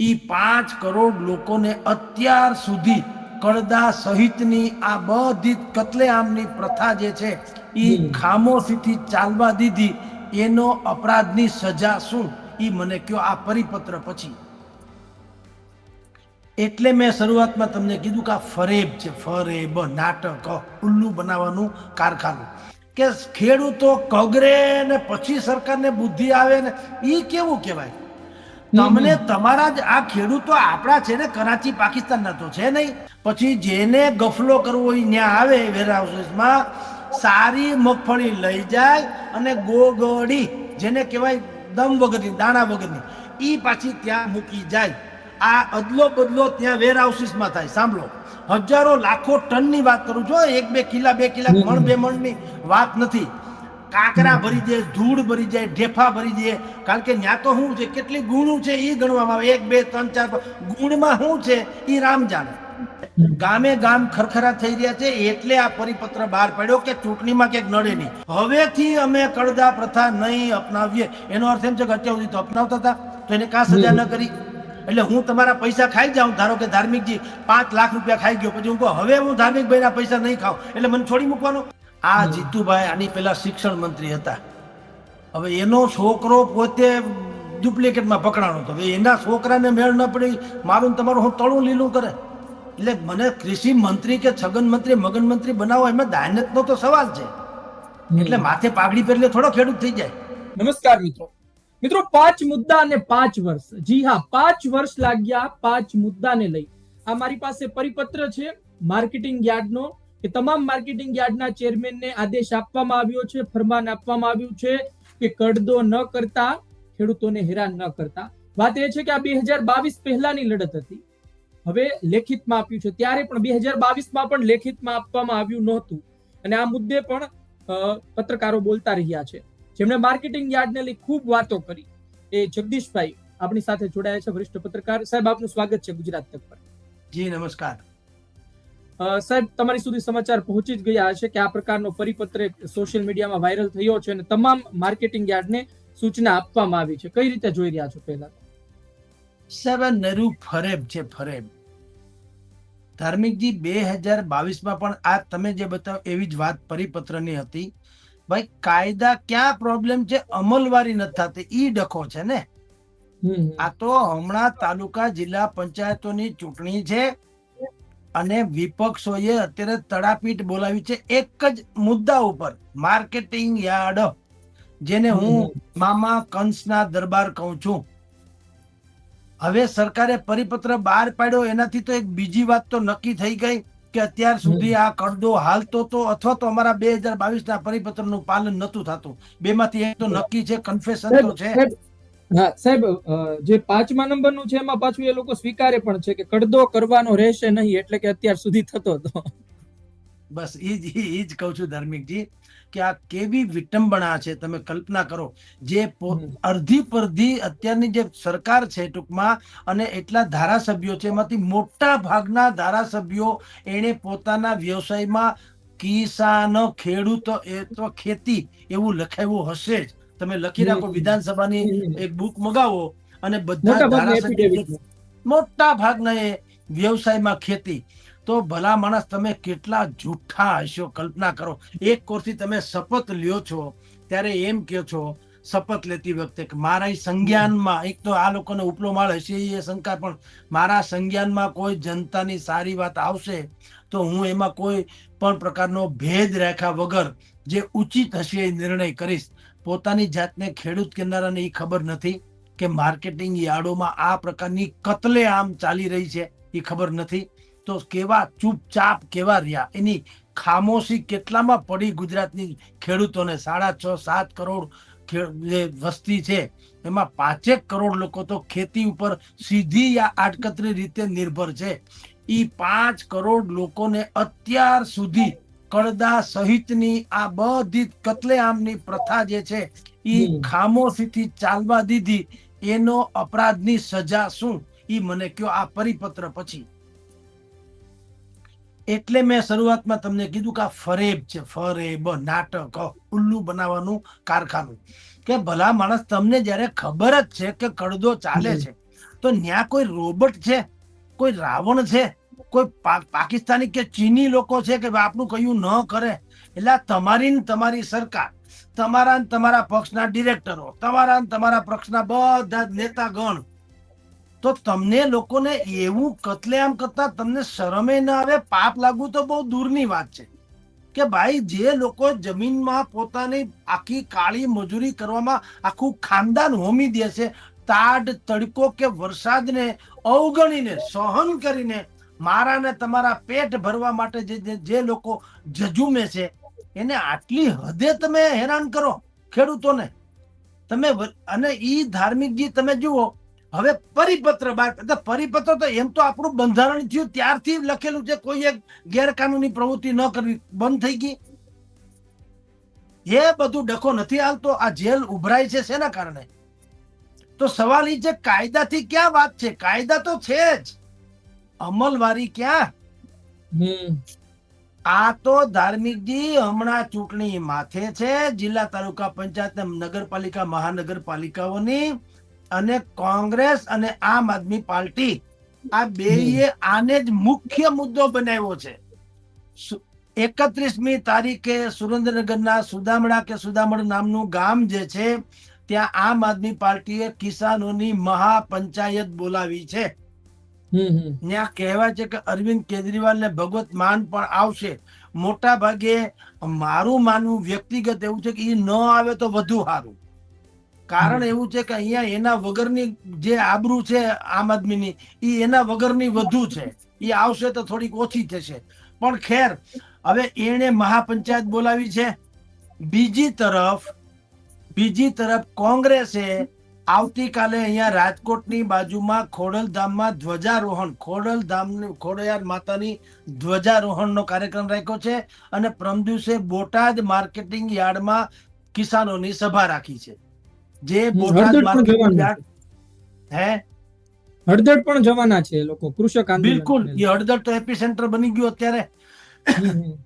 ઈ પાંચ કરોડ લોકોને અત્યાર સુધી કડદા સહિતની આ બધી કતલેઆમની પ્રથા જે છે એ. ખામોશીથી ચાલવા દીધી. એનો અપરાધની સજા શું? એ મને કયો આ પરિપત્ર પછી. એટલે મેં શરૂઆતમાં તમને કીધું કે આ ફરેબ છે ફરેબ નાટક ઉલ્લુ બનાવવાનું કારખાનું. કે ખેડૂતો કગરે ને પછી સરકારને બુદ્ધિ આવે ને એ કેવું કહેવાય? તમને તમારા જ આ ખેડૂતો આપણા છે ને કરાચી પાકિસ્તાનના તો છે નહીં. પછી જેને ગફલો કરવો હોય ત્યાં આવે વેરહાઉસીસમાં સારી મગફળી લઈ જાય અને ગોગડી જેને કહેવાય દમ વગરની દાણા વગરની એ પાછી ત્યાં મૂકી જાય. આ અદલો બદલો ત્યાં વેરહાઉસીસમાં થાય સાંભળો. હજારો લાખો ટનની વાત કરું છું એક બે કિલા બે કિલા મણ બે મણની વાત નથી. કાંકરા ભરી જાય ધૂળ ભરી જાય, ઢેફા ભરી જાય કારણ કે ત્યાં તો શું છે, કેટલી ગુણું છે એ ગણવામાં આવે. એક, બે, ત્રણ, ચાર. ગુણમાં શું છે એ રામ જાણે. ગામે ગામ ખરખરા થઈ રહ્યા છે, એટલે આ પરિપત્ર બહાર પડ્યો કે ચૂંટણીમાં ક્યાંક નડે નહીં. હવેથી અમે કડદા પ્રથા નહીં અપનાવીએ. એનો અર્થ એમ છે કે અત્યાર સુધી તો અપનાવતા હતા, તો એને કાં સજા ન કરી. એટલે હું તમારા પૈસા ખાઈ જાઉં, ધારો કે ધાર્મિકજી પાંચ લાખ રૂપિયા ખાઈ ગયો, પછી હું કહું, હવે હું ધાર્મિક ભાઈના પૈસા નહીં ખાઉં. એટલે મને છોડી મૂકવાનો. આ જીતુભાઈ આની પેલા શિક્ષણ મંત્રી હતા. હવે એનો છોકરો પોતે ડુપ્લિકેટમાં પકડાણો તો હવે એના છોકરાને મેળ ન પડી મારું તમારું હું તળું લીલું કરે. એટલે મને કૃષિ મંત્રી કે છગન મંત્રી મગન મંત્રી બનાવો એમાં દાનતનો તો સવાલ છે. એટલે માથે પાઘડી પહેરલે થોડો ખેડૂત થઈ જાય. નમસ્કાર મિત્રો. મિત્રો પાંચ મુદ્દા અને પાંચ વર્ષ. જી હા પાંચ વર્ષ લાગ્યા પાંચ મુદ્દાને લઈ. આ મારી પાસે પરિપત્ર છે માર્કેટિંગ યાર્ડનો. કે તમામ માર્કેટિંગ યાર્ડના ચેરમેનને આદેશ આપવામાં આવ્યો છે, ફરમાન આપવામાં આવ્યું છે કે કડદો ન કરતા, ખેડૂતોને હેરાન ન કરતા. વાત એ છે કે આ બે હજાર બાવીસ પહેલાની લડત હતી. હવે લેખિતમાં આપ્યું છે. ત્યારે પણ બે હજાર બાવીસમાં પણ લેખિતમાં આપવામાં આવ્યું નહોતું. અને આ મુદ્દે પણ પત્રકારો બોલતા રહ્યા છે. જેમણે માર્કેટિંગ યાર્ડને લઈ ખૂબ વાતો કરી. એ જગદીશભાઈ આપણી સાથે જોડાયા છે, વરિષ્ઠ પત્રકાર. સાહેબ, આપનું સ્વાગત છે ગુજરાત તક પર. જી, નમસ્કાર. સાહેબ તમારી સુધી સમાચાર પહોંચી જ ગયા હશે કે આ પ્રકારનો પરિપત્ર સોશિયલ મીડિયામાં વાયરલ થયો છે અને તમામ માર્કેટિંગ યાર્ડને સૂચના આપવામાં આવી છે. કઈ રીતે જોઈ રહ્યા છો પહેલા? સાહેબ નરુ ફરેબ છે ફરેબ. ધાર્મિકજી બે હજાર બાવીસમાં પણ આ તમે જે બતાવો એવી જ વાત પરિપત્રની હતી. ભાઈ કાયદા ક્યાં પ્રોબ્લેમ છે? અમલવારી નથી થતી. ઈ ડખો છે ને. આ તો હમણાં તાલુકા જિલ્લા પંચાયતોની ચૂંટણી છે. અને વિપક્ષોએ અત્યારે તડાપીટ બોલાવી છે એક જ મુદ્દા ઉપર માર્કેટિંગ યાર્ડ. જેને હું મામા કંસના દરબાર કહું છું. હવે સરકારે પરિપત્ર બહાર પાડ્યો એનાથી તો એક બીજી વાત તો નક્કી થઈ ગઈ કે અત્યાર સુધી આ કરડો હાલતો તો અથવા તો અમારા બે હજાર બાવીસ ના પરિપત્રનું પાલન નતું થતું. બેમાંથી એક તો નક્કી છે કન્ફેશન તો છે. હા સાહેબ જે પાંચમા નંબરનું છે એમાં પાછું એ લોકો સ્વીકારે પણ છે કે કડદો કરવાનો રહેશે નહીં એટલે કે અત્યાર સુધી થતો હતો. બસ ઈ જ ઈ જ કહું છું ધાર્મિકજી કે આ કેવી વિટંબણા છે તમે કલ્પના કરો. જે અડધી પરધી અત્યારની જે સરકાર છે ટૂંકમાં અને એટલા ધારાસભ્યો છે એમાંથી મોટા ભાગના ધારાસભ્યો એણે પોતાના વ્યવસાયમાં કિસાન ખેડૂત એ તો ખેતી એવું લખાયું હશે જ. તમે લખી રાખો વિધાનસભાની એક બુક મગાવો અને બધા મોટા ભાગના એ વ્યવસાયમાં ખેતી. તો ભલા માણસ તમે કેટલા જૂઠા હશો કલ્પના કરો. એક કોરથી તમે શપથ લ્યો છો ત્યારે એમ કહો છો શપથ લેતી વખતે કે મારા સંજ્ઞાનમાં એક તો આ લોકોને ઉપલો માળ હશે એ શંકા પણ મારા સંજ્ઞાનમાં કોઈ જનતાની સારી વાત આવશે તો હું એમાં કોઈ પણ પ્રકારનો ભેદ રાખ્યા વગર જે ઉચિત હશે એ નિર્ણય કરીશ. પોતાની જાતને ખેડૂત કિનારાને એ ખબર નથી કે માર્કેટિંગ યાર્ડોમાં આ પ્રકારની કતલે આમ ચાલી રહી છે એ ખબર નથી. તો કેવા ચૂપચાપ કેવા રહ્યા? એની ખામોશી કેટલામાં પડી ગુજરાતની ખેડૂતોને? સાડા છ, સાત કરોડ જે વસ્તી છે, એમાં પાંચેક કરોડ લોકો તો ખેતી ઉપર સીધી યા આડકતરી રીતે નિર્ભર છે. એ પાંચ કરોડ લોકોને અત્યાર સુધી કડદા સહિતની આ બધી કતલેઆમની પ્રથા જે છે એ. ખામોશીથી ચાલવા દીધી. એનો અપરાધની સજા શું? એ મને કયો આ પરિપત્ર પછી. એટલે મેં શરૂઆતમાં તમને કીધું કે આ ફરેબ છે ફરેબ નાટક ઉલ્લુ બનાવવાનું કારખાનું. કે ભલા માણસ તમને જ્યારે ખબર જ છે કે કડદો ચાલે છે તો ન્યા કોઈ રોબોટ છે? કોઈ રાવણ છે? કોઈ પાકિસ્તાની કે ચીની લોકો છે કે આપણું કયું ન કરે, એટલે તમારી ને તમારી સરકાર, તમારા ને તમારા પક્ષના ડિરેક્ટરો, તમારા ને તમારા પક્ષના બધા નેતાગણ, તો તમને લોકોને એવું કતલેઆમ કરતા તમને શરમે ન આવે, પાપ લાગવું તો બહુ દૂરની વાત છે. કે ભાઈ, જે લોકો જમીનમાં પોતાની આખી કાળી મજૂરી કરવામાં આખું ખાનદાન હોમી દે છે, તાડ, તડકો કે વરસાદને અવગણીને, સહન કરીને મારા ને તમારા પેટ ભરવા માટે જે જે- લોકો જજુમે છે, એને આટલી હદે તમે હેરાન કરો ખેડૂતોને. તમે અને ઈ ધાર્મિકજી તમે જુઓ, હવે પરિપત્ર બાર પરિપત્ર તો એમ તો આપણું બંધારણ થયું, ત્યારથી લખેલું છે, કોઈ એક ગેરકાનૂની પ્રવૃત્તિ ન કરવી, બંધ થઈ ગઈ. એ બધું ડખો નથી હાલતો, આ જેલ ઉભરાય છે શેના કારણે? તો સવાલ એ છે, કાયદાથી ક્યાં વાત છે? કાયદા તો છે જ. અમલવારી ક્યાં? આ તો ધાર્મિકજી હમણાં ચૂંટણી માથે છે. જિલ્લા તાલુકા પંચાયત નગરપાલિકા મહાનગરપાલિકાઓની અને કોંગ્રેસ અને આમ આદમી પાર્ટી આ બેયે આને જ મુખ્ય મુદ્દો બનાવ્યો છે. એકત્રીસમી તારીખે સુરેન્દ્રનગરના સુદામડા કે સુદામડ નામનું ગામ જે છે ત્યાં આમ આદમી પાર્ટીએ કિસાનોની મહાપંચાયત બોલાવી છે. ત્યાં કહેવાય છે કે અરવિંદ કેજરીવાલ ને ભગવત માન પણ આવશે. મોટા ભાગે મારું માનવું વ્યક્તિગત એવું છે કે એ ન આવે તો વધુ સારું. કારણ એવું છે કે અહીંયા એના વગરની જે આબરૂ છે આમ આદમીની એ એના વગરની વધુ છે. એ આવશે તો થોડીક ઓછી થશે. પણ ખેર હવે એણે મહાપંચાયત બોલાવી છે. બીજી તરફ બીજી તરફ કોંગ્રેસે આવતીકાલે અહીંયા રાજકોટની બાજુમાં ખોડલધામમાં ધ્વજારોહણ. ખોડલધામ ખોડયાર માતાની ધ્વજારોહણનો કાર્યક્રમ રાખ્યો છે અને પ્રમ દિવસે બોટાદ માર્કેટિંગ યાર્ડમાં કિસાનોની સભા રાખી છે. જે બોટાદ માર્કેટિંગ યાર્ડ હે? હળદર પણ જવાના છે લોકો કૃષક બિલકુલ. એ હળદર તો એપી સેન્ટર બની ગયું અત્યારે.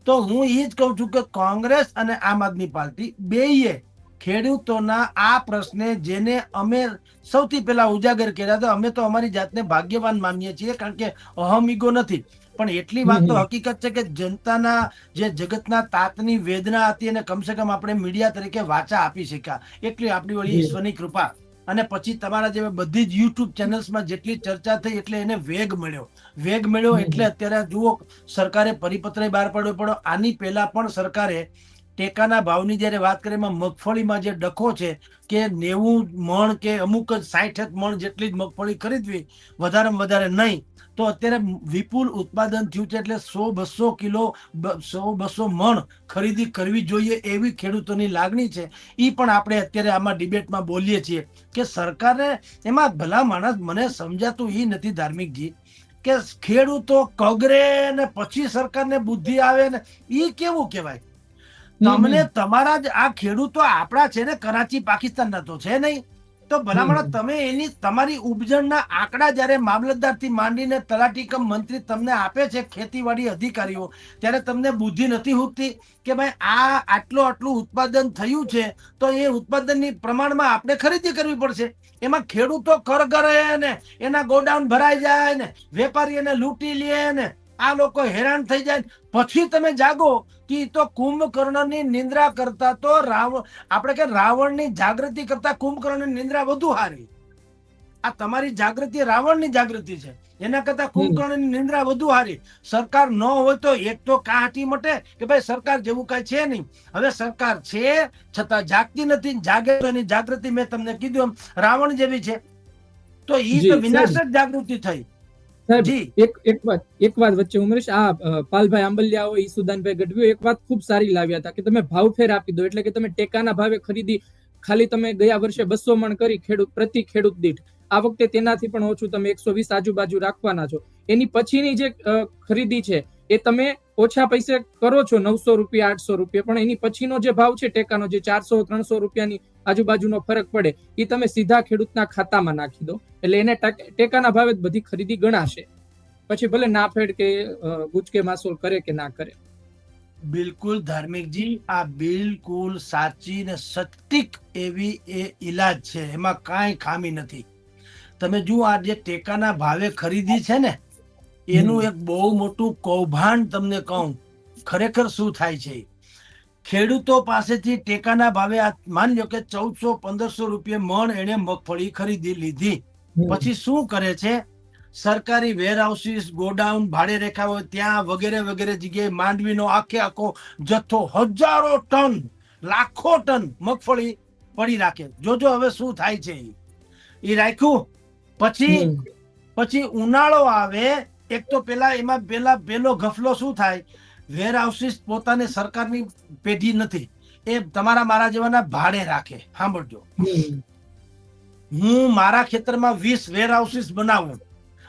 તો હું એ જ કહું છું કે કોંગ્રેસ અને આમ આદમી પાર્ટી બેયે ખેડૂતોના આ પ્રશ્ને જેને અમે સૌથી પહેલા ઉજાગર કર્યા તો અમે તો અમારી જાતને ભાગ્યવાન માનીએ છીએ કારણ કે અહમિગો નથી. પણ એટલી વાત તો. હકીકત છે કે જનતાના જે જગતના તાતની વેદના હતી અને કમસે કમ આપણે મીડિયા તરીકે વાચા આપી શક્યા. એટલી આપણી વળી ઈશ્વરની કૃપા. અને પછી તમારા જેવા બધી જ યુટ્યુબ ચેનલ્સમાં જેટલી ચર્ચા થઈ એટલે એને વેગ મળ્યો. વેગ મળ્યો એટલે અત્યારે જુઓ સરકારે પરિપત્ર બહાર પાડ્યો પણ આની પહેલા પણ સરકારે ટેકાના ભાવની જ્યારે વાત કરીએ એમાં મગફળીમાં જે ડખો છે કે નેવું મણ કે અમુક જ સાઠ મણ જેટલી જ મગફળી ખરીદવી, વધારેમાં વધારે નહીં, તો અત્યારે વિપુલ ઉત્પાદન થયું છે એટલે સો બસો કિલો સો બસો મણ ખરીદી કરવી જોઈએ એવી ખેડૂતોની લાગણી છે. એ પણ આપણે અત્યારે આમાં ડિબેટમાં બોલીએ છીએ કે સરકારે એમાં ભલા માણસ મને સમજાતું એ નથી ધાર્મિકજી કે ખેડૂતો કગરે ને પછી સરકારને બુદ્ધિ આવે ને એ કેવું કહેવાય? તમને તમારા જ આ ખેડૂતો આપણા છે ને કરાચી પાકિસ્તાનના તો છે નહીં. તો ભલામણ તમે એની તમારી ઉપજણના આંકડા જ્યારે મામલતદારથી માંડીને તલાટી કમ મંત્રી તમને આપે છે ખેતીવાડી અધિકારીઓ ત્યારે તમને બુદ્ધિ નથી હોતી કે ભાઈ આ આટલું આટલું ઉત્પાદન થયું છે તો એ ઉત્પાદનની પ્રમાણમાં આપણે ખરીદી કરવી પડશે. એમાં ખેડૂતો કર કરે ને એના ગોડાઉન ભરાઈ જાય ને વેપારી એને લૂંટી લે ને આ લોકો હેરાન થઈ જાય પછી તમે જાગો કે તો કુંભકર્ણની નિંદ્રા કરતા તો રાવણ આપણે કે રાવણની જાગૃતિ કરતા કુંભકર્ણની નિંદ્રા વધુ હારી આ તમારી જાગૃતિ રાવણની જાગૃતિ છે. એના કરતા કુંભકર્ણની નિંદ્રા વધુ હારી સરકાર ન હોય તો એક તો કાહટી મટે કે ભાઈ સરકાર જેવું કઈ છે નહીં. હવે સરકાર છે છતાં જાગતી નથી જાગે તો એની જાગૃતિ મેં તમને કીધું એમ. રાવણ જેવી છે. તો એ તો. વિનાશક જાગૃતિ થઈ. સાહેબ, એક એક વાત એક વાત વચ્ચે ઉમેરીશ આ પાલભાઈ આંબલિયા હોય ઈસુદાનભાઈ ગઢવી એક વાત ખૂબ સારી લાવ્યા હતા કે તમે ભાવ ફેર આપી દો એટલે કે તમે ટેકાના ભાવે ખરીદી ખાલી તમે ગયા વર્ષે બસો મણ કરી ખેડૂત પ્રતિ ખેડૂત દીઠ. આ વખતે તેનાથી પણ ઓછું તમે એકસો વીસ આજુબાજુ રાખવાના છો. એની પછીની જે ખરીદી છે એ તમે ઓછા પૈસે કરો છો નવસો રૂપિયા આઠસો રૂપિયા પણ એની પછીનો જે ભાવ છે ટેકાનો જે ચારસો ત્રણસો રૂપિયાની આજુબાજુનો ફરક પડે એ તમે સીધા ખેડૂતના ખાતામાં નાખી દો. એટલે એને ટેકાના ભાવે જ બધી ખરીદી ગણાશે. પછી ભલે નાફેડ કે અ, ગુજકે માસોલ કરે કે ના કરે. બિલકુલ ધાર્મિકજી આ બિલકુલ સાચી ને સટીક એવી એ ઈલાજ છે એમાં કાંઈ ખામી નથી. તમે જુઓ આ જે ટેકાના ભાવે ખરીદી છે ને એનું એક બહુ મોટું કૌભાંડ તમને કહું ખરેખર શું થાય છે? ખેડૂતો પાસેથી ટેકાના ભાવે આ માની લો કે ચૌદસો પંદરસો રૂપિયા મણ એને મગફળી ખરીદી લીધી. પછી શું કરે છે? સરકારી વેરહાઉસીસ ગોડાઉન ભાડે રેખા હોય ત્યાં વગેરે વગેરે જગ્યાએ માંડવીનો આખે આખો જથ્થો હજારો ટન લાખો ટન મગફળી પડી રાખે. જોજો હવે શું થાય છે. ઈ. રાખ્યું. પછી પછી ઉનાળો આવે. એક તો પેલા એમાં પેલા પેલો ગફલો શું થાય? વેર હાઉસીસ પોતાને સરકારની પેઢી નથી. એ તમારા મારા જેવાના ભાડે રાખે. સાંભળજો. હું મારા ખેતરમાં વીસ વેર હાઉસીસ બનાવું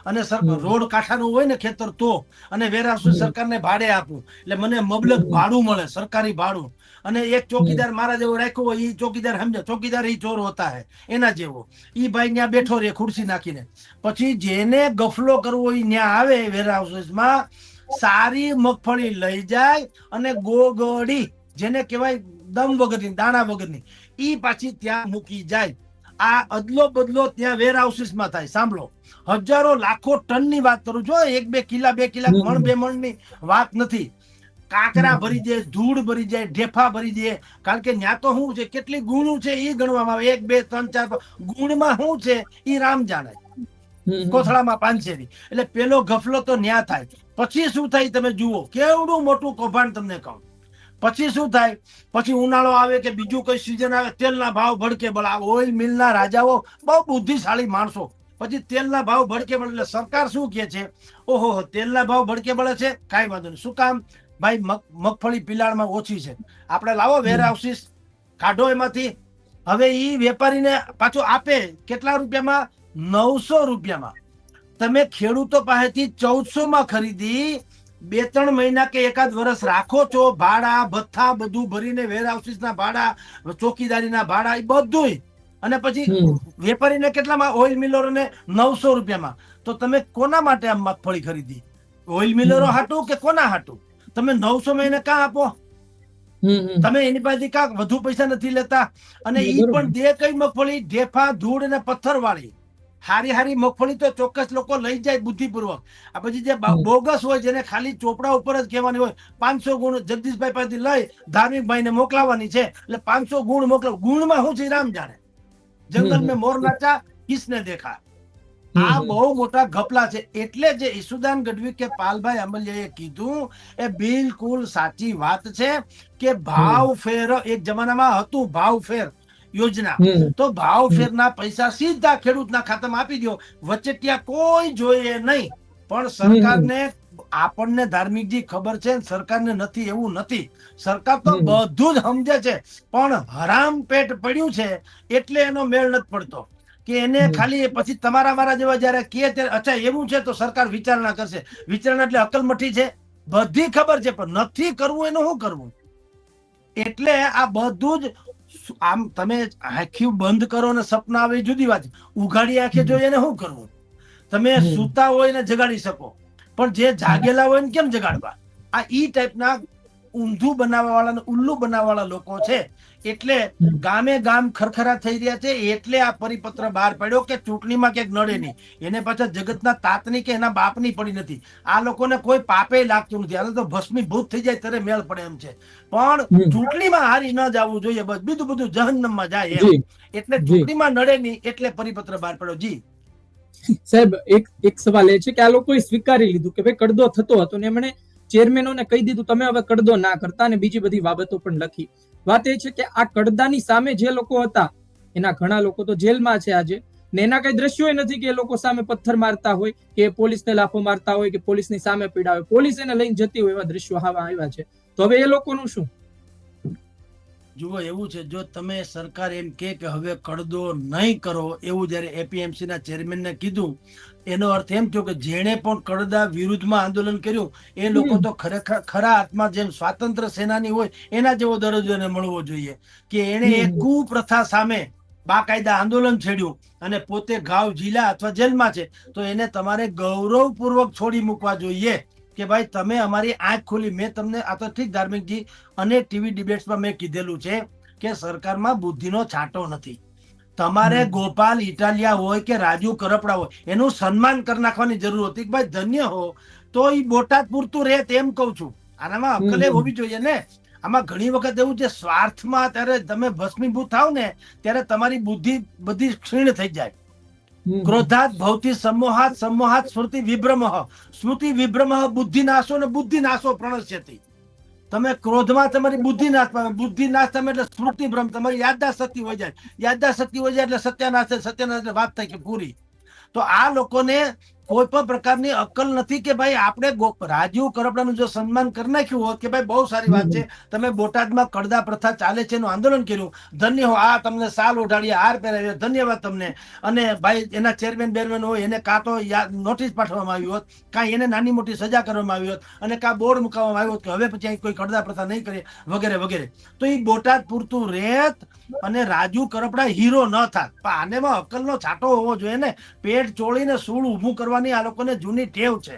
અને રોડ કાંઠાનું હોય ને ખેતર તો અને વેર હાઉસીસ સરકારને ભાડે આપું. એટલે મને મબલક ભાડું મળે સરકારી ભાડું. અને એક ચોકીદાર મારા જેવો રાખ્યો હોય એ ચોકીદાર સમજે ચોકીદાર એ ચોર હોતા હે એના જેવો. ઈ ભાઈ ત્યાં બેઠો રે ખુરશી નાખીને. પછી જેને ગફલો કરવો એ ત્યાં આવે વેર હાઉસીસમાં સારી મગફળી લઈ જાય અને ગોગડી જેને કહેવાય દમ વગરની દાણા વગરની ઈ પાછી ત્યાં મૂકી જાય. આ અદલો બદલો ત્યાં વેર હાઉસીસમાં થાય. સાંભળો. હજારો લાખો ટનની વાત કરું જો એક બે કિલા બે કિલા મણ બે મણની વાત નથી. કાંકરા ભરી દે ધૂળ ભરી જાય ઢેફા ભરી દે. કારણ કે ત્યાં તો શું છે કેટલી ગુણું છે એ ગણવામાં આવે. એક બે ત્રણ ચાર. ગુણમાં શું છે એ રામ જાણે. કોથળામાં પાંચેરી એટલે પેલો ગફલો તો ન્યા થાય. પછી શું થાય તમે જુઓ કેવડું મોટું કૌભાંડ તમને કહું. પછી શું થાય? પછી ઉનાળો આવે કે બીજું કોઈ સિઝન આવે તેલના ભાવ ભડકે બળે. ઓઇલ મિલના રાજાઓ બહુ બુદ્ધિશાળી માણસો. પછી તેલના ભાવ ભડકે બળે એટલે સરકાર શું કહે છે? ઓહો તેલના ભાવ ભડકે બળે છે? કાંઈ વાંધો નહીં. શું કામ? ભાઈ મગ મગફળી પિલાળમાં ઓછી છે. આપણે લાવો વેર હાઉસીસ કાઢો એમાંથી. હવે એ વેપારીને પાછો આપે કેટલા રૂપિયામાં? નવસો રૂપિયામાં. તમે ખેડૂતો પાસેથી ચૌદસો માં ખરીદી બે ત્રણ મહિના કે એકાદ વર્ષ રાખો છો ભાડા ભથ્થા બધું ભરીને વેર ના ભાડા ચોકીદારીના ભાડા એ બધું અને પછી વેપારીને કેટલામાં? ઓઇલ મિલરોને નવસો રૂપિયામાં. તો તમે કોના માટે આ મગફળી ખરીદી? ઓઇલ મિલરો. હાટું કે કોના હાટું? તમે નવસો મહિને કાં આપો. તમે એની પાસેથી કાંક વધુ પૈસા નથી લેતા. અને એ પણ દે કઈ મગફળી? ઢેફા ધૂળ અને પથ્થર વાળી હારી હારી મગફળી તો ચોક્કસ લોકો લઈ જાય બુદ્ધિપૂર્વક. આ પછી જે બોગસ હોય જેને ખાલી ચોપડા ઉપર જ કહેવાની હોય પાંચસો ગુણ જગદીશભાઈ પાસેથી લઈ ધાર્મિક ભાઈને મોકલાવાની છે. એટલે પાંચસો ગુણ મોકલાવ. ગુણમાં શું છે? રામ જાણે. જંગલ મેં મોર નાચા કિસને દેખા. આ બહુ મોટા ગપલા છે. એટલે જે ઈસુદાન ગઢવી કે પાલભાઈ અમલિયાએ કીધું એ બિલકુલ સાચી વાત છે કે ભાવ ફેર એક જમાનામાં હતું ભાવ ફેર યોજના. તો ભાવ ફેરના પૈસા સીધા ખેડૂતના ખાતામાં આપી દો વચેટિયા કોઈ જોઈએ નહીં. પણ સરકારને આપણને ધાર્મિકજી ખબર છે સરકારને નથી એવું નથી. સરકાર તો બધું જ સમજે છે. પણ હરામ પેટ પડ્યું છે એટલે એનો મેળ નથી પડતો. કે એને ખાલી પછી તમારા મારા જેવા જયારે કે ત્યારે અચ્છા એવું છે તો સરકાર વિચારણા કરશે. વિચારણા એટલે અકલમઠી છે. બધી ખબર છે પણ નથી કરવું એનું શું કરવું? એટલે આ બધું જ આમ તમે આખી બંધ કરો ને સપના આવે જુદી વાત ઉઘાડી આંખે જોઈએ ને શું કરવું? તમે સૂતા હોય ને જગાડી શકો. પણ જે જાગેલા હોય ને કેમ જગાડવા? આ ઈ ટાઈપના ઊંધું બનાવવા વાળા ને ઉલ્લુ બનાવવા વાળા લોકો છે. એટલે ગામે ગામ ખરખરા થઈ રહ્યા છે. એટલે આ પરિપત્ર બહાર પડ્યો કે ચૂંટણીમાં ક્યાંક નડે નહીં. એને પાછા જગતના તાતની કે એના બાપની પડી નથી. આ લોકોને કોઈ પાપે લાગતું નથી. આ તો ભસ્મીભૂત થઈ જાય ત્યારે મેળ પડે એમ છે. પણ ચૂંટણીમાં હારી ન જવું જોઈએ બસ. બીજું બધું જહન્નમમાં જાય એમ. એટલે ચૂંટણીમાં નડે નહીં એટલે પરિપત્ર બહાર પડ્યો. જી. સાહેબ એક એક સવાલ એ છે કે આ લોકોએ સ્વીકારી લીધું કે ભાઈ કડદો થતો હતો ને એમણે ચેરમેનોને કહી દીધું, તમે હવે કડદો ના કરતા. અને બીજી બધી બાબતો પણ લખી. વાત એ છે કે આ કડદાની સામે જે લોકો હતા, એના ઘણા લોકો તો જેલમાં છે આજે, ને એના કઈ દ્રશ્યો નથી કે એ લોકો સામે પથ્થર મારતા હોય, કે પોલીસને લાફો મારતા હોય, કે પોલીસની સામે પીડાવે પોલીસ એને લઈને જતી હોય એવા દ્રશ્યો આવા આવ્યા છે. તો હવે એ લોકોનું શું? જુઓ, એવું છે, જો તમે સરકાર એમ કે કે હવે કડદો નહીં કરો, એવું જ્યારે એપીએમસી ના ચેરમેનને કીધું એનો અર્થ એમ થયો કે જેણે પણ કડદા વિરુદ્ધમાં આંદોલન કર્યું એ લોકો તો ખરેખર ખરા હાથમાં જેમ સ્વાતંત્ર્ય સેનાની હોય એના જેવો દરજ્જો એને મળવો જોઈએ. કે એણે એ કુપ્રથા સામે બાકાયદા આંદોલન છેડ્યું અને પોતે ગાવ જિલ્લા અથવા જેલમાં છે તો એને તમારે ગૌરવપૂર્વક છોડી મૂકવા જોઈએ કે ભાઈ તમે અમારી આંખ ખોલી મેં તમને આ તો ઠીક ધાર્મિકજી અને ટીવી ડિબેટ્સમાં મેં કીધેલું છે કે સરકારમાં બુદ્ધિનો છાંટો નથી. તમારે ગોપાલ ઇટાલિયા હોય કે રાજુ કરપડા હોય એનું સન્માન કરી નાખવાની જરૂર હતી કે ભાઈ ધન્ય હો તો એ બોટાદ પૂરતું રહે તેમ કહું છું. આનામાં અકલે હોવી જોઈએ ને. આમાં ઘણી વખત એવું છે સ્વાર્થમાં ત્યારે તમે ભસ્મીભૂત થાવ ને ત્યારે તમારી બુદ્ધિ બધી ક્ષીણ થઈ જાય. ક્રોધાત ભૌતિક સમોહાત સમોહાત સ્મૃતિ વિભ્રમ સ્મૃતિ વિભ્રમ બુદ્ધિ નાશો ને બુદ્ધિ નાશો પ્રણશ્યતિ. તમે ક્રોધમાં તમારી બુદ્ધિ નાશ પામે. બુદ્ધિ નાશ તમે એટલે સ્મૃતિ ભ્રમ. તમારી યાદદાસ્ત શક્તિ હોય જાય. યાદદાસ્ત શક્તિ હોય જાય એટલે સત્યાનાશ સત્યાનાશ એટલે વાત થાય કે પૂરી. તો આ લોકોને કોઈ પણ પ્રકારની અક્કલ નથી કે ભાઈ આપણે રાજીવ કરપડાનું જો સન્માન કરી નાખ્યું હોત કે ભાઈ બહુ સારી વાત છે. તમે બોટાદમાં કડદા પ્રથા ચાલે છે એનું આંદોલન કર્યું. ધન્ય હો, આ તમને સાલ ઓઢાડ્યા હાર પહેરાવ્યો ધન્યવાદ તમને. અને ભાઈ એના ચેરમેન બેરમેન હોય, એને કાં તો નોટિસ પાઠવવામાં આવી હોત કાં એને નાની મોટી સજા કરવામાં આવી હોત, અને કાં બોર્ડ મુકાવવામાં આવ્યો હોત કે હવે પછી કોઈ કડદા પ્રથા નહીં કરે, વગેરે વગેરે. તો એ બોટાદ પૂરતું રેત અને રાજુ કરપડા હીરો ન થાત. પણ આનેમાં અક્કલનો છાંટો હોવો જોઈએ ને. પેટ ચોળીને સૂળ ઊભું કરવાની આ લોકોને જૂની ટેવ છે.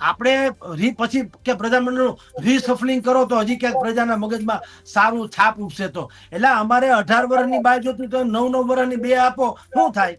આપણે રી પછી કે પ્રધાનમંત્રીનું રીસફલિંગ કરો તો હજી ક્યાંક પ્રજાના મગજમાં સારું છાપ ઉપસે તો. એટલે અમારે અઢાર વર્ષની બાય જોતું તો નવ નવ વર્ષની બે આપો શું થાય?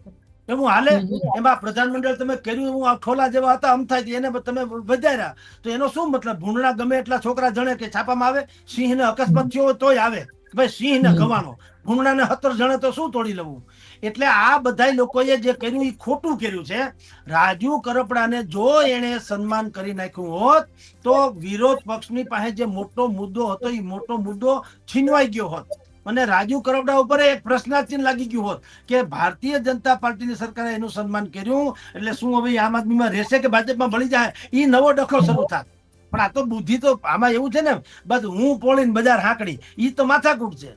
એવું હાલે? એમાં પ્રધાનમંડળ તમે કર્યું હું ઠોલા જેવા હતા આમ થાય એને તમે વધાર્યા. તો એનો શું મતલબ? ભૂંડણા ગમે એટલા છોકરા જણે કે છાપામાં આવે સિંહને અકસ્માત થયો તોય આવે. ભાઈ સિંહને હમ. ગવાનો. ભૂંડણાને હતર જણે તો શું તોડી લેવું? એટલે આ બધા લોકોએ જે કર્યું એ ખોટું કર્યું છે. રાજુ કરપડાને જો એને સન્માન કરી નાખ્યું હોત, તો વિરોધ પક્ષની પાસે જે મોટો મુદ્દો હતો એ મોટો મુદ્દો છીનવાઈ ગયો હોત. અને રાજુ કરપડા ઉપર એક પ્રશ્નાર્થ લાગી ગયું હોત કે ભારતીય જનતા પાર્ટીની સરકારે એનું સન્માન કર્યું, એટલે શું હવે આમ આદમીમાં રહેશે કે ભાજપમાં ભળી જાય? એ નવો ડખો શરૂ થાય પણ આ તો બુદ્ધિ તો આમાં એવું છે ને, બસ હું પોળીને બજાર હાંકડી એ તો માથાકૂટ છે.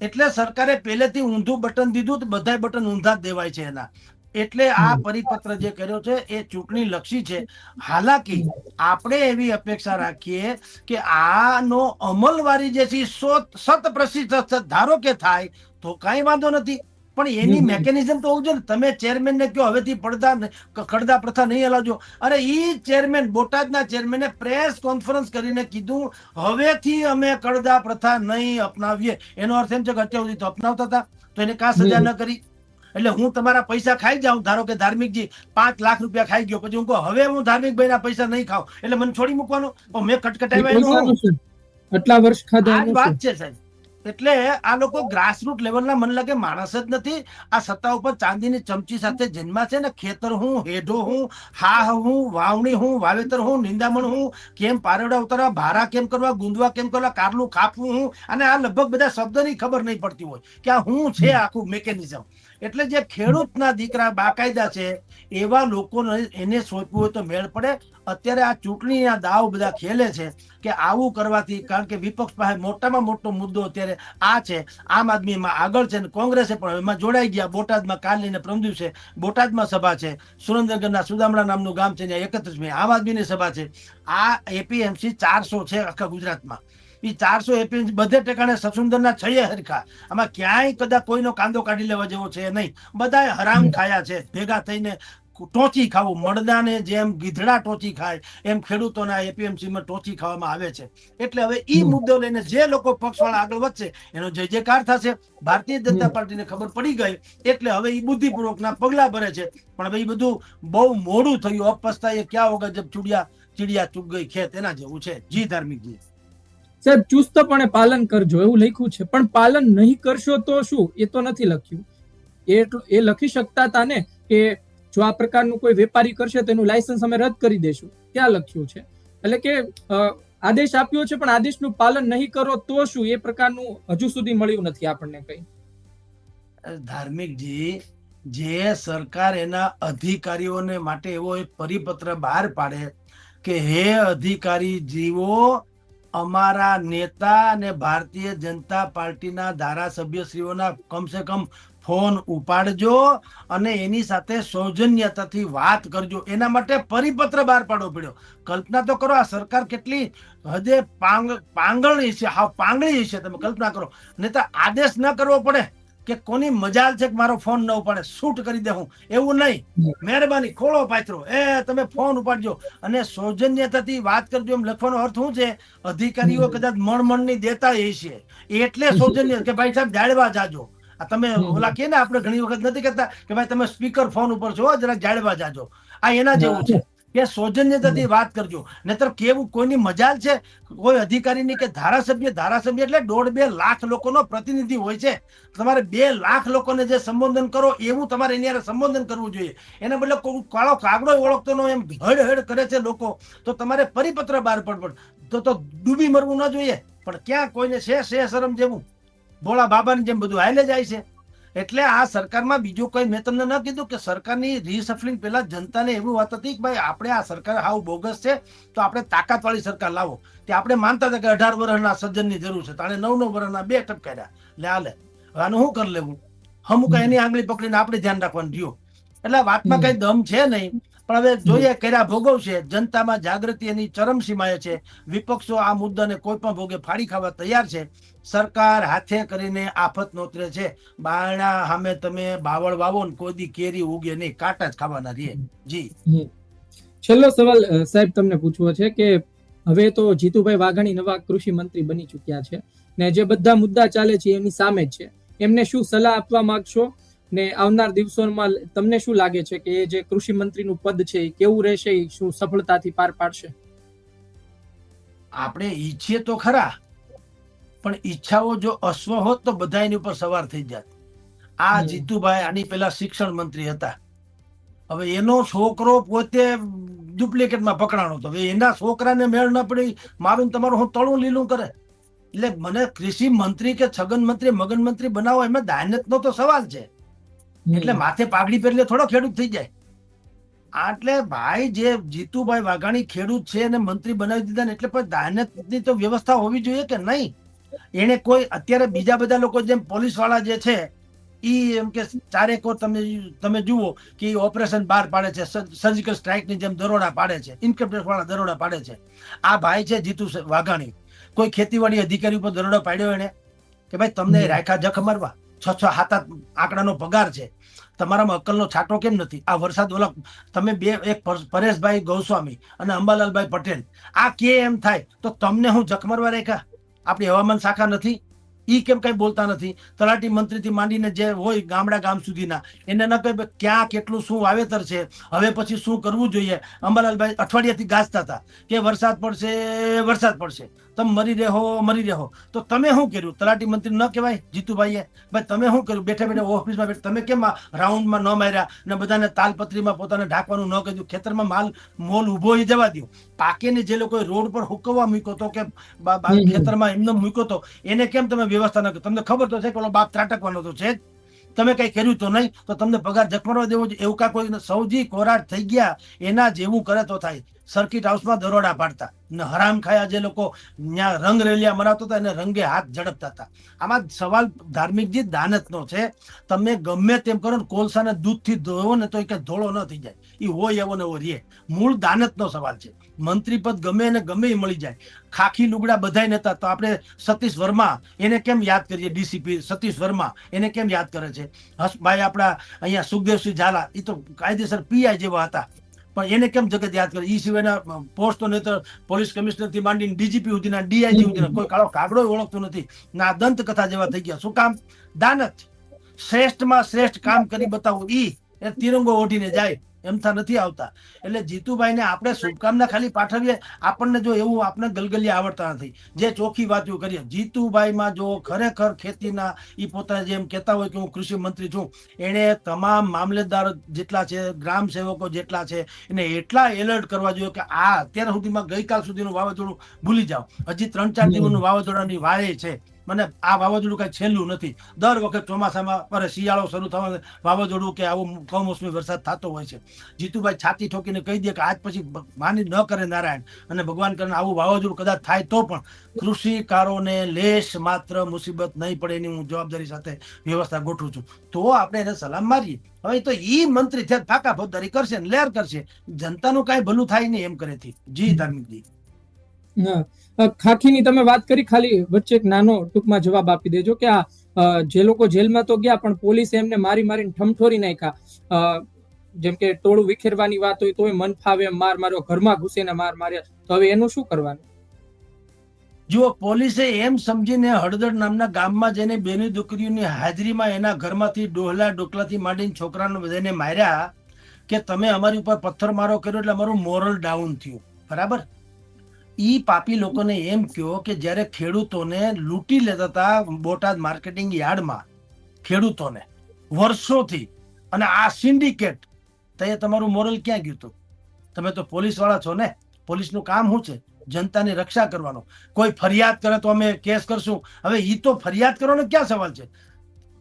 એટલે સરકારે પહેલેથી ઊંધું બટન દીધું તો બધાય બટન ઊંધા જ દેવાય છે એના. એટલે આ પરિપત્ર જે કર્યો છે એ ચૂંટણી લક્ષી છે. હાલાકી આપણે એવી અપેક્ષા રાખીએ કે આનો અમલવારી જે છે સત પ્રતિશત ધારો કે થાય તો કાંઈ વાંધો નથી. પણ એની. મેકેનિઝમ તો હોવું જોઈએ ને. તમે ચેરમેન ને કહો હવેથી પડદા ખડદા પ્રથા નહીં હલાવજો. અરે ઈ ચેરમેન બોટાદના ચેરમેને પ્રેસ કોન્ફરન્સ કરીને કીધું હવેથી અમે કડદા પ્રથા નહીં અપનાવીએ. એનો અર્થ એમ છે કે અત્યાર સુધી તો અપનાવતા હતા. તો એને કા સજા ન કરી. એટલે હું તમારા પૈસા ખાઈ જાઉં ધારો કે ધાર્મિકજી પાંચ લાખ રૂપિયા ખાઈ ગયો. પછી હું કહું હવે હું ધાર્મિક ભાઈના પૈસા નહીં ખાઉં. એટલે મને છોડી મૂકવાનો. મેં કટકટાવ્યા? આટલા વર્ષ ખાધા વાત છે સાહેબ. એટલે આ લોકો ગ્રાસરૂટ લેવલના મને લાગે માણસ જ નથી. આ સત્તા ઉપર ચાંદીની ચમચી સાથે જન્મા છે ને ખેતર હું, હેઢો હું હા હું, વાવણી હું, વાવેતર હું, નિંદામણ હું, કેમ પારડા ઉતારવા, ભારા કેમ કરવા, ગુંદવા કેમ કરવા, કારલું કાપવું હું, અને આ લગભગ બધા શબ્દની ખબર નહીં પડતી હોય કે આ હું છે આખું મેકેનિઝમ એટલે જે ખેડૂતના દીકરા બાકાયદા છે, એવા લોકોને એને સોંપવું હોય તો મેળ પડે. અત્યારે આ ચૂંટણીના દાવ બધા ખેલે છે કે આવું કરવાથી, કારણ કે વિપક્ષ પાસે મોટામાં મોટો મુદ્દો અત્યારે આ છે. આમ આદમીમાં આગળ છે ને કોંગ્રેસે પણ એમાં જોડાઈ ગયા. બોટાદમાં કાલ લઈને પ્રમ છે. બોટાદમાં સભા છે. સુરેન્દ્રનગરના સુદામડા નામનું ગામ છે ત્યાં એકત્રીસમી આમ આદમીની સભા છે. આ એપીએમસી ચારસો છે આખા ગુજરાતમાં. એ ચારસો એપી બધે ઠેકાણે સસુંદરના છયે હરખા. આમાં ક્યાંય કદાચ કોઈનો કાંદો કાઢી લેવા જેવો છે નહીં. બધાએ હરામ ખાયા છે. ભેગા થઈને ટોચી ખાવું. મળદાને જેમ ગીધડા ટોચી ખાય એમ ખેડૂતોના એપીએમસીમાં ટોચી ખાવામાં આવે છે. એટલે હવે ઈ મુદ્દો લઈને જે લોકો પક્ષવાળા આગળ વધશે એનો જય જયકાર થશે. ભારતીય જનતા. પાર્ટીને ખબર પડી ગઈ. એટલે હવે ઈ બુદ્ધિપૂર્વકના પગલા ભરે છે. પણ હવે એ બધું બહુ મોડું થયું. અપસ્તાએ ક્યાં વગર જબ ચુડિયા ચીડિયા ચૂક ગઈ ખેત. એના જેવું છે. જી ધાર્મિકજી. સાહેબ, ચુસ્તપણે પાલન કરજો, એવું લખ્યું છે. પણ પાલન નહીં કરશો તો શું? એ તો નથી લખ્યું. એ એ લખી શકતા હતા ને કે જો આ પ્રકારનું કોઈ વેપારી કરશે તો એનું લાયસન્સ અમે રદ કરી દેશું. ક્યાં લખ્યું છે. એટલે કે આદેશ આપ્યો છે, પણ આદેશનું પાલન નહીં કરો તો શું? એ પ્રકારનું હજુ સુધી મળ્યું નથી આપણને કઈ. ધાર્મિકજી, જે સરકાર એના અધિકારીઓને માટે એવો એક પરિપત્ર બહાર પાડે કે, હે અધિકારી જીવો અમારા નેતા અને ભારતીય જનતા પાર્ટીના ધારાસભ્યશ્રીઓના કમસે કમ ફોન ઉપાડજો અને એની સાથે સૌજન્યતાથી વાત કરજો. એના માટે પરિપત્ર બહાર પાડવો પડ્યો. કલ્પના તો કરો આ સરકાર કેટલી હદે પાંગ પાંગળી છે, હા, પાંગળી છે, તમે કલ્પના કરો. નહીં તો આદેશ ન કરવો પડે. કે કોની મજાલ છે કે મારો ફોન ન ઉપાડે? શૂટ કરી દે હું. એવું નહીં. મહેરબાની ખોળો પાથરો. એ તમે ફોન ઉપાડજો. અને સૌજન્યતાથી વાત કરજો. એમ લખવાનો અર્થ શું છે? અધિકારીઓ કદાચ મણમણની દેતા એ છે. એટલે સૌજન્ય કે ભાઈ સાહેબ જાળવા જાજો. આ તમે ઓલા કે ને આપણે ઘણી વખત નથી કરતા કે ભાઈ તમે સ્પીકર ફોન ઉપર છો હો, જરા જાળવા જાજો. આ એના જેવું છે. કે સૌજન્યતાથી વાત કરજો. નહીતર કેવું કોઈની મજાલ છે? કોઈ અધિકારીની કે ધારાસભ્ય ધારાસભ્ય એટલે દોઢ બે લાખ લોકોનો પ્રતિનિધિ હોય છે. તમારે બે લાખ લોકોને જે સંબોધન કરો એવું તમારે એની હારે સંબોધન કરવું જોઈએ. એને બદલે કાળો કાગડો ઓળખતો નો એમ હડ હડ કરે છે લોકો. તો તમારે પરિપત્ર બહાર પડ. તો તો ડૂબી મરવું ન જોઈએ. પણ ક્યાં કોઈને છે શે શરમ જેવું? ભોળા બાબાની જેમ બધું હાલે જાય છે. એટલે આ સરકારમાં બીજું કઈ મેં તમને ન કીધું કે સરકારની રિસફલિંગ પહેલા જનતાને એવું વાત હતી કે ભાઈ આપણે આ સરકાર હાવ બોગસ છે તો આપણે તાકાતવાળી સરકાર લાવો. તે આપણે માનતા હતા કે અઢાર વર્ષના સજ્જનની જરૂર છે તાણે નવ નવ વર્ષના બે ટપકાર્યા લે હાલે હવે આનું શું કરી લેવું? અમુક એની આંગળી પકડીને આપણે ધ્યાન રાખવાનું રહ્યું. એટલે વાતમાં કઈ દમ છે નહીં. પણ હવે જોઈએ કર્યા ભોગવશે જનતામાં જાગૃતિ એની ચરમસીમાએ છે. વિપક્ષો આ મુદ્દાને કોઈ પણ ભોગે ફાડી ખાવા તૈયાર છે. સરકાર હાથે કરીને આફત નોતરે છે. બારણા સામે તમે બાવળ વાવો ને કોઈ દી કેરી ઉગે નહીં. કાંટા જ ખાવાના રહીએ. જી. છેલ્લો સવાલ સાહેબ, તમને પૂછવો છે કે હવે તો જીતુભાઈ વાઘાણી નવા કૃષિ મંત્રી બની ચૂક્યા છે ને જે બધા મુદ્દા ચાલે છે એની સામે છે. એમને શું સલાહ આપવા માંગશો? ને આવનાર દિવસોમાં તમને શું લાગે છે કે જે કૃષિ મંત્રીનું પદ છે એ કેવું રહેશે એ શું સફળતાથી પાર પાડશે? આપણે ઈચ્છીએ તો ખરા પણ ઈચ્છાઓ જો અશ્વ હોત તો બધા એની ઉપર સવાર થઈ જાત. આ જીતુભાઈ આની પેલા શિક્ષણ મંત્રી હતા. હવે એનો છોકરો પોતે ડુપ્લિકેટમાં પકડાણો હતો. એના છોકરાને મેળ ન પડી મારું તમારું હું તળું લીલું કરે. એટલે મને કૃષિ મંત્રી કે છગન મંત્રી મગન મંત્રી બનાવો એમાં દાનતનો તો સવાલ છે. એટલે માથે પાઘડી પહેરીને થોડો ખેડૂત થઈ જાય. આટલે ભાઈ જે જીતુભાઈ વાઘાણી ખેડૂત છે અને મંત્રી બનાવી દીધા ને એટલે પણ દાનતની તો વ્યવસ્થા હોવી જોઈએ કે નહીં? એને કોઈ અત્યારે બીજા બધા લોકો જેમ પોલીસવાળા જે છે ઈ એમ કે ચારેકો તમે તમે જુઓ કે ઓપરેશન બહાર પાડે છે સર્જિકલ સ્ટ્રાઇકની જેમ દરોડા પાડે છે ઇન્કમટેક્સ વાળા દરોડા પાડે છે. આ ભાઈ છે જીતુ વાઘાણી. કોઈ ખેતીવાડી અધિકારી ઉપર દરોડો પાડ્યો એને કે ભાઈ તમને. રાખ્યા જખ મારવા? છ છ સાત આઠ આંકડાનો પગાર છે. તમારામાં અક્કલનો છાંટો કેમ નથી? આ વરસાદ ઓલા તમે બે, એક પરેશભાઈ ગૌસ્વામી અને અંબાલાલભાઈ પટેલ, આ કે એમ થાય? તો તમને હું જખમરવા રેખા આપણી હવામાન શાખા નથી? ઈ કેમ કઈ બોલતા નથી? તલાટી મંત્રીથી માંડીને જે હોય ગામડા ગામ સુધીના એને ન કહે ક્યાં કેટલું શું વાવેતર છે હવે પછી શું કરવું જોઈએ? અંબાલાલભાઈ અઠવાડિયાથી ગાજતા હતા કે વરસાદ પડશે વરસાદ પડશે. તમે મરી રહો મરી રહો. તો તમે શું કર્યું? તલાટી મંત્રી ન કહેવાય? જીતુભાઈએ. ભાઈ તમે શું કર્યું? બેઠા બેઠા ઓફિસમાં બેઠા. તમે કેમ રાઉન્ડમાં ન માર્યા ને બધાને તાલપત્રીમાં પોતાને ઢાંકવાનું ન કહ્યું ખેતરમાં માલ મોલ ઊભો એ જવા દો પાકેને જે લોકોએ રોડ પર હુકવવા મૂક્યો હતો કે. ખેતરમાં એમને મૂક્યો હતો એને કેમ તમે વ્યવસ્થા ન તમને ખબર તો છે કે બાપ ત્રાટકવાનો તો છે તમે કઈ કર્યું તો નહીં, તો તમને પગાર જખમરવા દેવો એવું કા કોઈ સૌજી કોરાટ થઈ ગયા, એના જેવું કરે તો થાય. સર્કિટ હાઉસમાં દરોડા પાડતા. ને હરામ ખાયા જે લોકો ત્યાં રંગ રેલિયા મનાવતા હતા, એને રંગે હાથ ઝડપતા હતા. આમાં સવાલ ધાર્મિક જીત દાનતનો છે, તમે ગમે તેમ કરો ને કોલસાને દૂધથી ધોવો ને તો એ ધોળો ન થઈ જાય. એ હોય એવો ને એવો રે મૂળ દાનતનો સવાલ છે. મંત્રી પદ ગમે ને ગમે મળી જાય. ખાખી લુગડા બધાય નતા, તો આપણે સતીશ વર્મા એને કેમ યાદ કરીએ? ડીસીપી સતીશ વર્મા એને કેમ યાદ કરે છે? હસભાઈ આપણા અહીંયા સુખદેવસિંહ ઝાલા એ તો કાયદેસર પીઆઈ જેવા હતા. પણ એને કેમ જગત યાદ કરે? એ સિવાયના પોસ્ટો નહીં પોલીસ કમિશનરથી માંડીને ડીજીપી સુધીના ડીઆઈજી સુધીના કોઈ કાળો કાગડો ઓળખતો નથી. ના દંત કથા જેવા થઈ ગયા. શું કામ? દાનત. શ્રેષ્ઠમાં શ્રેષ્ઠ કામ કરી બતાવું. એ તિરંગો ઓઢીને જાય. એમથા નથી આવતા. એટલે જીતુભાઈને આપણે શુભકામના ખાલી પાઠવીએ. આપણને જો એવું આપણે ગલગલી આવડતા નથી. જે ચોખ્ખી વાતો કરીએ. જીતુભાઈમાં જો ખરેખર ખેતીના એ પોતાને જેમ કહેતા હોય કે હું કૃષિ મંત્રી છું એણે તમામ મામલેદાર જેટલા છે ગ્રામ સેવકો જેટલા છે એને એટલા એલર્ટ કરવા જોઈએ કે આ અત્યાર સુધીમાં ગઈકાલ સુધીનું વાવાઝોડું ભૂલી જાઓ. હજી ત્રણ ચાર. દિવસનું વાવાઝોડાની વારે છે. મને આ વાવાઝોડું કઈ છેલ્લું નથી. દર વખત ચોમાસામાં અરે શિયાળો શરૂ થવા વાવાઝોડું કે આવો કમોસમી વરસાદ થતો હોય છે. જીતુભાઈ છાતી ઠોકીને કહી દે કે આજ પછી માની ન કરે નારાયણ. અને ભગવાન કરે આવું વાવાઝોડું કદાચ થાય તો પણ કૃષિકારોને લેશ માત્ર મુસીબત નહીં પડે એની હું જવાબદારી સાથે વ્યવસ્થા ગોઠવું છું. તો આપણે એને સલામ મારીએ. હવે તો ઈ મંત્રી છે, ફાકા ફોજદારી કરશે ને લેર કરશે. જનતાનું કાંઈ ભલું થાય નહીં એમ કરેથી જી. ધાર્મિકજી ખાખીની તમે વાત કરી, ખાલી વચ્ચે એક નાનો ટૂંકમાં જવાબ આપી દેજો કે આ જે લોકો જેલમાં તો ગયા, પણ પોલીસે એમને મારી મારીને ઠમઠોરી નાખ્યા. જેમ કે ટોળું વિખેરવાની વાત હોય તોય મન ફાવે, માર માર્યો, ઘરમાં ઘૂસીને માર માર્યા. તો હવે એનું શું કરવાનું? જુઓ, પોલીસે એમ સમજીને હળદર નામના ગામમાં જઈને બેની દીકરીઓની હાજરીમાં એના ઘરમાંથી ડોહલા ડોકલાથી માંડીને છોકરાને બધાને માર્યા કે તમે અમારી ઉપર પથ્થર મારો કર્યો એટલે અમારું મોરલ ડાઉન થયું. બરાબર? ઈ પાપી લોકોને એમ કહ્યો કે જ્યારે ખેડૂતોને લૂંટી લેતા હતા બોટાદ માર્કેટિંગ યાર્ડમાં, ખેડૂતોને, વર્ષોથી. અને આ સિન્ડિકેટ, તો તમારું મોરલ ક્યાં ગયું હતું? તમે તો પોલીસવાળા છો ને? પોલીસનું કામ શું છે? જનતાની રક્ષા કરવાનો. કોઈ ફરિયાદ કરે તો અમે કેસ કરશું. હવે ઈ તો ફરિયાદ કરવાનો ક્યાં સવાલ છે?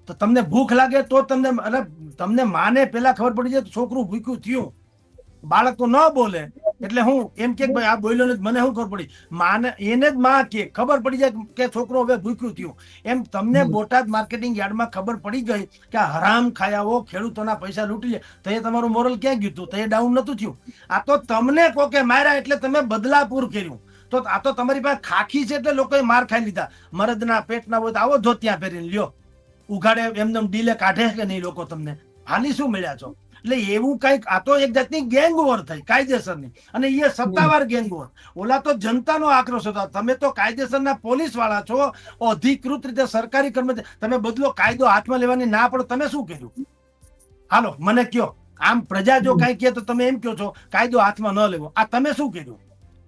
તો તમને ભૂખ લાગે તો તમને, અરે, તમને માને પેલા ખબર પડી જાય છોકરું ભૂખ્યું થયું. બાળક તો ન બોલે. એટલે હું એમ કે ભાઈ આ બોલ્યો ને મને શું ખબર પડી? માને એને જ માં કે ખબર પડી જાય કે છોકરો હવે ભૂખ્યું થયું. એમ તમને બોટાદ માર્કેટિંગ યાર્ડમાં ખબર પડી ગઈ કે હરામ ખાયાઓ ખેડૂતોના પૈસા લૂંટી લે. તો એ તમારું મોરલ ક્યાં ગયું હતું? તો એ ડાઉન નતું થયું. આ તો તમને કોકે માર્યા એટલે તમે બદલાપુર કર્યું. તો આ તો તમારી પાસે ખાખી છે એટલે લોકોએ માર ખાઈ લીધા. મરદના પેટના હોય તો આવો ધોતિયા પહેરીને લ્યો. ઉઘાડે એમને ડીલે કાઢે કે નહીં લોકો તમને? હાની શું મળ્યા છો? એટલે એવું કંઈક આ તો એક જાતની ગેંગ વોર થઈ કાયદેસરની. અને એ સત્તાવાર ગેંગ વોર ઓલા તો જનતાનો આક્રોશ હતો. તમે તો કાયદેસરના પોલીસવાળા છો અધિકૃત રીતે સરકારી કર્મચારી. તમે બદલો કાયદો હાથમાં લેવાની ના પડો તમે શું કર્યું? હાલો મને કયો. આમ પ્રજા જો કઈ કહે તો તમે એમ કહો છો કાયદો હાથમાં ન લેવો. આ તમે શું કર્યું?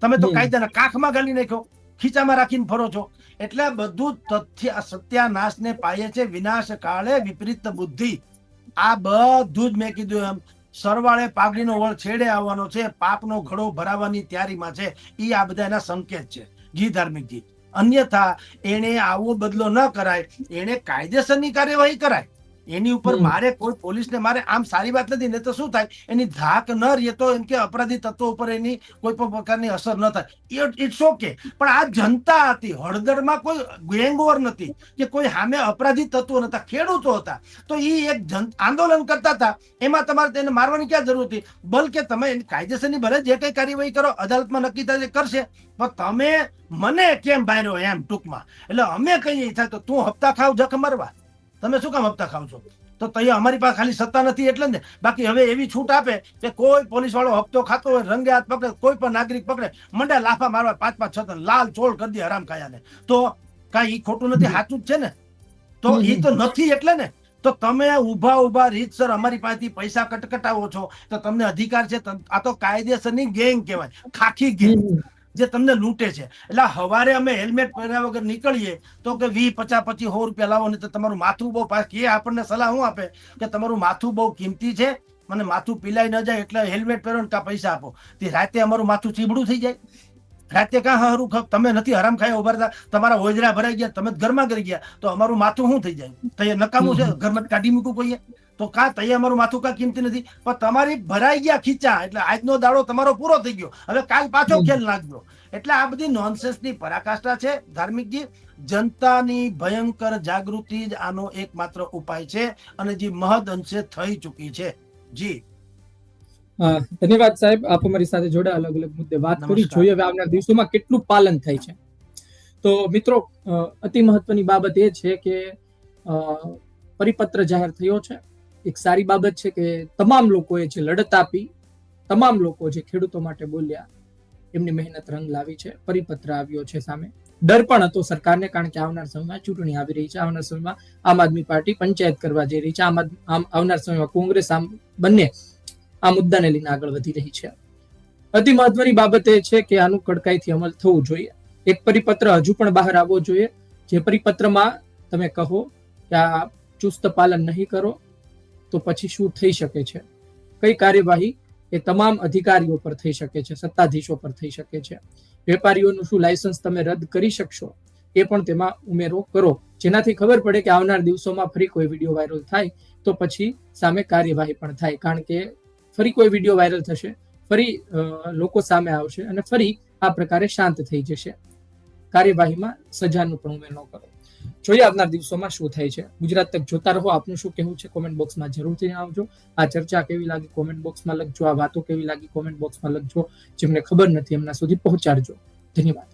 તમે તો. કાયદાના કાખમાં ગાલી નાખ્યો ખીચામાં રાખીને ફરો છો. એટલે બધું તથ્ય સત્યાનાશને પાયે છે વિનાશ કાળે વિપરીત બુદ્ધિ. આ બધું જ મેં કીધું એમ. સરવાળે પાઘડીનો વળ છેડે આવવાનો છે, પાપનો ઘડો ભરાવાની તૈયારીમાં છે. એ આ બધા એના સંકેત છે. જી ધાર્મિકજી અન્યથા એને આવો બદલો ન કરાય. એને કાયદેસરની કાર્યવાહી કરાય. એની ઉપર મારે કોઈ પોલીસને મારે આમ સારી વાત નથી ને તો શું થાય? એની ધાક ન રહે તો એમ કે અપરાધી તત્વો ઉપર એની કોઈ પણ પ્રકારની અસર ન થાય. ઇટ્સ ઓકે પણ આ જનતા હતી હળદરમાં કોઈ ગેંગવોર નથી કે કોઈ સામે અપરાધી તત્વો નતા ખેડૂતો હતા. તો એ એક જન આંદોલન કરતા હતા. એમાં તમારે તેને મારવાની ક્યાં જરૂર હતી? બલકે તમે એની કાયદેસરની ભલે જે કઈ કાર્યવાહી કરો અદાલતમાં નક્કી થાય કરશે. પણ તમે મને કેમ બાર્યો એમ ટૂંકમાં? એટલે અમે કહીએ થાય તો તું હપ્તા ખાવ જખ મરવા. તમે શું કામ હપ્તા ખાવ છો? તો તૈયાર અમારી પાસે ખાલી સત્તા નથી એટલે ને. બાકી હવે એવી છૂટ આપે કે કોઈ પોલીસ વાળો હપ્તો ખાતો હોય રંગે હાથ પકડે કોઈ પણ નાગરિક પકડે મંડે લાફા મારવા પાંચ પાંચ છ ત્રણ લાલ ચોળ કરી દે હરામ ખાયાને તો કાંઈ ઈ ખોટું નથી સાચું જ છે ને. તો એ તો નથી એટલે ને. તો તમે ઊભા ઊભા રીતસર અમારી પાસેથી પૈસા કટકટાવો છો. તો તમને અધિકાર છે આ તો કાયદેસરની ગેંગ કહેવાય. ખાખી ગેંગ. જે તમને લૂંટે છે. એટલે હવારે અમે હેલ્મેટ પહેર્યા વગર નીકળીએ તો કે વી પચાસ પચીસ સો રૂપિયા લાવો ને તો તમારું માથું બહુ એ આપણને સલાહ શું આપે? કે તમારું માથું બહુ કિંમતી છે મને માથું પીલાઈ ન જાય એટલે હેલ્મેટ પહેરો ને કાં પૈસા આપો. તે રાતે અમારું માથું ચીબડું થઈ જાય. રાતે કાં હારું ખ- તમે નથી હરામ ખાઈ ઊભા રહેતા. તમારા હોજરા ભરાઈ ગયા તમે ઘરમાં કરી ગયા. તો અમારું માથું શું થઈ જાય? તો એ નકામું છે? ઘરમાં કાઢી મૂકવું કોઈએ? તો કા તઈ અમારું માથું કા કિંમતી નથી. પણ તમારી ભરાઈ ગયા ખીચા એટલે આજનો દાડો તમારો પૂરો થઈ ગયો. હવે કાલ પાછો ખેલ નાખજો. એટલે આ બધી નોનસેન્સની પરાકાષ્ઠા છે. ધાર્મિકજી જનતાની ભયંકર જાગૃતિ જ આનો એકમાત્ર ઉપાય છે અને જે મહદ અંશે થઈ ચૂકી છે. જી. ધન્યવાદ સાહેબ. આપ અમારી સાથે જોડા અલગ અલગ મુદ્દે વાત કરી. જોઈએ હવે આવનાર દિવસોમાં કેટલું પાલન થાય છે. તો મિત્રો અતિ મહત્વની બાબત એ છે કે પરિપત્ર જાહેર થયો છે. એક સારી બાબત છે કે તમામ લોકોએ જે લડત આપી, તમામ લોકો જે ખેડૂતો માટે બોલ્યા, એમની મહેનત રંગ લાવી છે, પરિપત્ર આવ્યો છે સામે. ડર પણ હતો સરકારને કારણ કે આવનાર સમયમાં ચૂંટણી આવી રહી છે. આવનાર સમયમાં આમ આદમી પાર્ટી પંચાયત કરવા જઈ રહી છે. આમ આમ આવનાર સમયમાં કોંગ્રેસ આમ બંને આ મુદ્દાને લઈને આગળ વધી રહી છે. અતિ મહત્વની બાબત એ છે કે આનું કડકાઈથી અમલ થવું જોઈએ. એક પરિપત્ર હજુ પણ બહાર આવવો જોઈએ. જે પરિપત્રમાં તમે કહો કે આ ચુસ્ત પાલન નહીં કરો તો પછી શું થઈ શકે છે? કઈ કાર્યવાહી એ તમામ અધિકારીઓ પર થઈ શકે છે, સત્તાધીશો પર થઈ શકે છે. વેપારીઓનું શું લાયસન્સ તમે રદ કરી શકશો એ પણ તેમાં ઉમેરો કરો. જેનાથી ખબર પડે કે આવનાર દિવસોમાં ફરી કોઈ વીડિયો વાયરલ થાય તો પછી સામે કાર્યવાહી પણ થાય. કારણ કે ફરી કોઈ વીડિયો વાયરલ થશે, ફરી લોકો સામે આવશે અને ફરી આ પ્રકારે શાંત થઈ જશે. કાર્યવાહીમાં સજાનું પણ ઉમેર કરો. જોઈએ આવનાર દિવસોમાં શું થાય છે. ગુજરાત તક જોતા રહો. આપનું શું કહેવું છે કોમેન્ટ બોક્સમાં જરૂરથી જણાવજો આ ચર્ચા કેવી લાગી કોમેન્ટ બોક્સમાં લખજો. આ વાતો કેવી લાગી કોમેન્ટ બોક્સમાં લખજો. જેમને ખબર નથી એમના સુધી પહોંચાડજો. ધન્યવાદ.